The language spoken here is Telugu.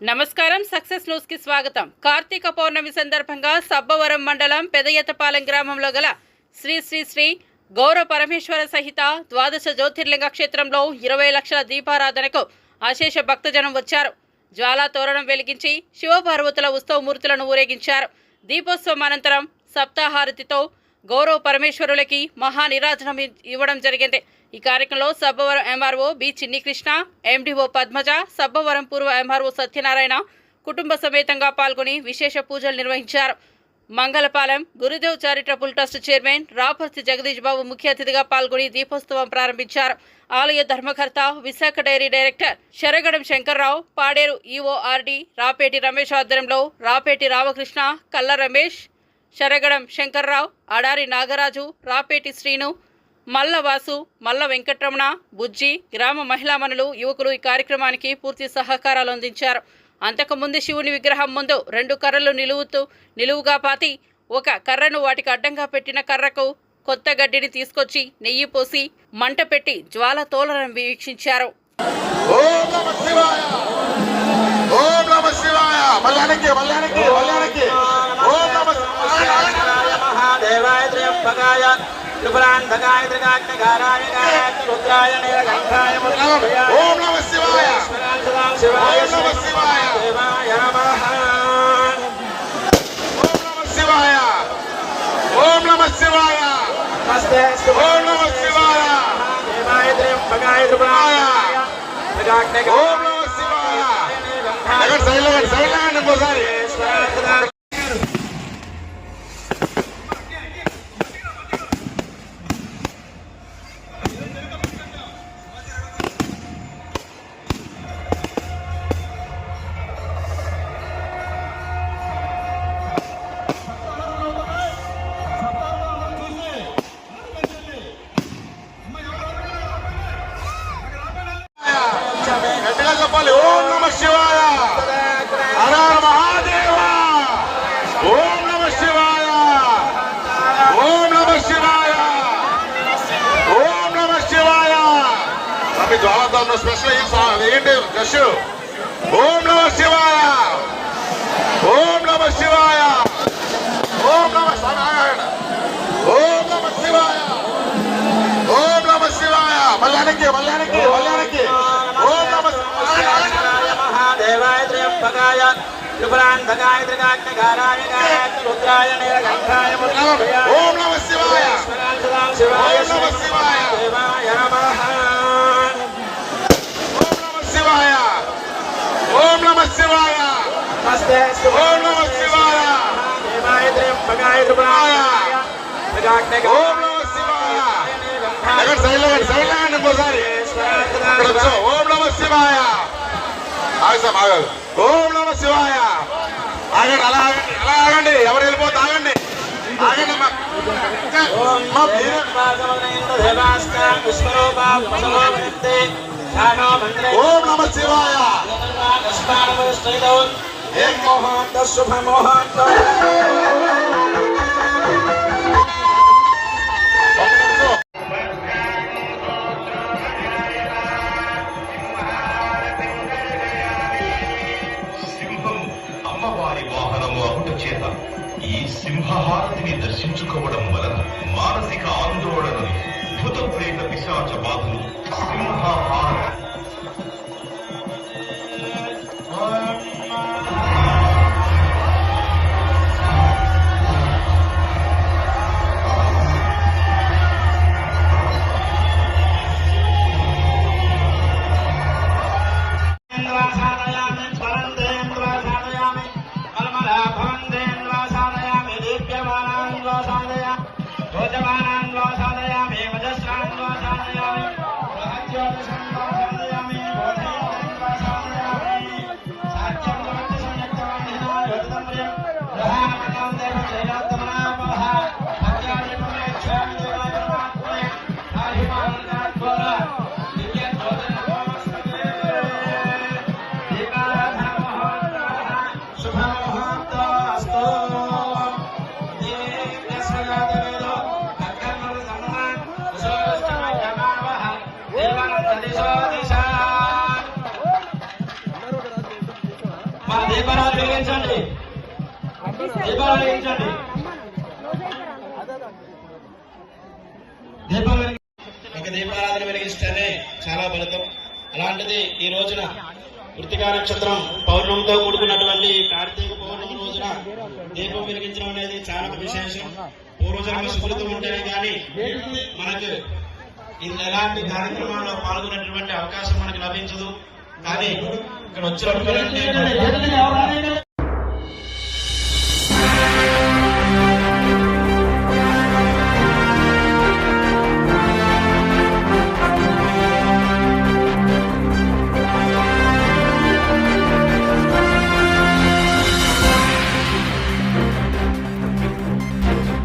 నమస్కారం సక్సెస్ న్యూస్కి స్వాగతం. కార్తీక పౌర్ణమి సందర్భంగా సబ్బవరం మండలం పెదయతపాలెం గ్రామంలో గల శ్రీ శ్రీ శ్రీ గౌరవ పరమేశ్వర సహిత ద్వాదశ జ్యోతిర్లింగ క్షేత్రంలో ఇరవై లక్షల దీపారాధనకు అశేష భక్తజనం వచ్చారు. జ్వాలా తోరణం వెలిగించి శివపార్వతుల ఉత్సవమూర్తులను ఊరేగించారు. దీపోత్సవం అనంతరం సప్తాహారతితో గౌరవ పరమేశ్వరులకి మహానిరాజనం ఇవ్వడం జరిగింది. ఈ కార్యక్రమంలో Sabbavaram MRO B Chinni Krishna MDO Padmaja Sabbavaram పూర్వ ఎంఆర్ఓ సత్యనారాయణ కుటుంబ సమేతంగా పాల్గొని విశేష పూజలు నిర్వహించారు. Mangalapalem Gurudev charitable trust chairman Raparthi Jagadish Babu ముఖ్య అతిథిగా పాల్గొని దీపోత్సవం ప్రారంభించారు. ఆలయ ధర్మకర్త Visakha dairy director Saragadam Shankarrao Paderu EORD Rapeti Ramesh ఆధ్వర్యంలో రాపేటి రామకృష్ణ కల్ల రమేష్ శరగడం శంకర్రావు అడారి నాగరాజు రాపేటి శ్రీను మల్లవాసు మల్ల వెంకటరమణ బుజ్జి గ్రామ మహిళామణులు యువకులు ఈ కార్యక్రమానికి పూర్తి సహకారాలు అందించారు. అంతకుముందు శివుని విగ్రహం ముందు రెండు కర్రలు నిలువుతూ నిలువుగా పాతి ఒక కర్రను వాటికి అడ్డంగా పెట్టిన కర్రకు కొత్త గడ్డిని తీసుకొచ్చి నెయ్యి పోసి మంట పెట్టి జ్వాల తోలనం వీక్షించారు. ఓం నమ శివాయ! ఓం నమ శివాయ మల్లానికి మల్లానికి మల్లానికి ఓం నమ శివాయ మహాదేవాయ త్రయంబకాయ త్రిపురాంధకాయ త్రికాగ్నికారాయ గాయత్రి రుద్రాయ నీలకంఠాయ ఓం నమ శివాయ శివాయ ఓం నమ శివాయ దేవాయ నమః ఓం నమ శివాయ ఓం నమ శివాయ నమస్తే ఓం నమ శివాయ దేవాయ త్రయంబకాయ త్రిపురాంధకాయ త్రికాగ్నికారాయ ఓం నమ శివాయ ఎక్కడ సైడ్ లేకండి జ్వాలతో స్పెషల్ ఏంటి? జష్. ఓం నమ శివాయ. ఓం నమ శివాయ. ఓం నమ శివాయ. ఓం నమ శివాయ. ఓం నమ శివాయ. మల్లానికి మల్లానికి మల్లానికి. ఓం నమ మహాదేవాయ త్రయంబకాయ త్రిపురాంధకాయ త్రికాగ్నికారాయ గాయత్రి రుద్రాయ నీలకంఠాయ ఓం నమ శివాయ శివాయ ఓం నమ శివాయ దేవాయ నమః ఓం నమ శివాయ ఓం నమ శివాయ నమస్తే ఓం నమ శివాయ దేవాయ త్రయంబకాయ త్రిపురాంధకాయ త్రికాగ్నికారాయ ఓం నమ శివాయ ఎక్కడ సైడ్ లేకండి సైడ్ లేకండి ఇంకోసారి ఇక్కడ వచ్చో ఓం నమ శివాయ. ఆగసాం ఆగదు ఓం నమ శివాయ. ఆగండి అలా ఆగండి అలా ఆగండి ఎవరు వెళ్ళిపోతే ఆగండి ఆగండి ఓం నమ శివాయ సింహం అమ్మవారి వాహనము అవుట చేత ఈ సింహహారతిని దర్శించుకోవడం వలన మానసిక ఆందోళనలు భూత ప్రేత పిశాచ బాధలు సింహహారతి ராமநாமதேவ ஜெயராம் దీపాలు వెలిగించండి దీపాలు ఒక దీపారాధన వెలిగిస్తేనే చాలా ఫలితం. అలాంటిది ఈ రోజున కృతికా నక్షత్రం పౌర్ణమితో కూడుకున్నటువంటి కార్తీక పౌర్ణమి రోజున దీపం వెలిగించడం అనేది చాలా విశేషం. పూర్వజన్మ సుకృతం ఉంటేనే కానీ మనకు ఎలాంటి కార్యక్రమాల్లో పాల్గొనేటువంటి అవకాశం మనకు లభించదు. కానీ ఇక్కడ వచ్చినటువంటి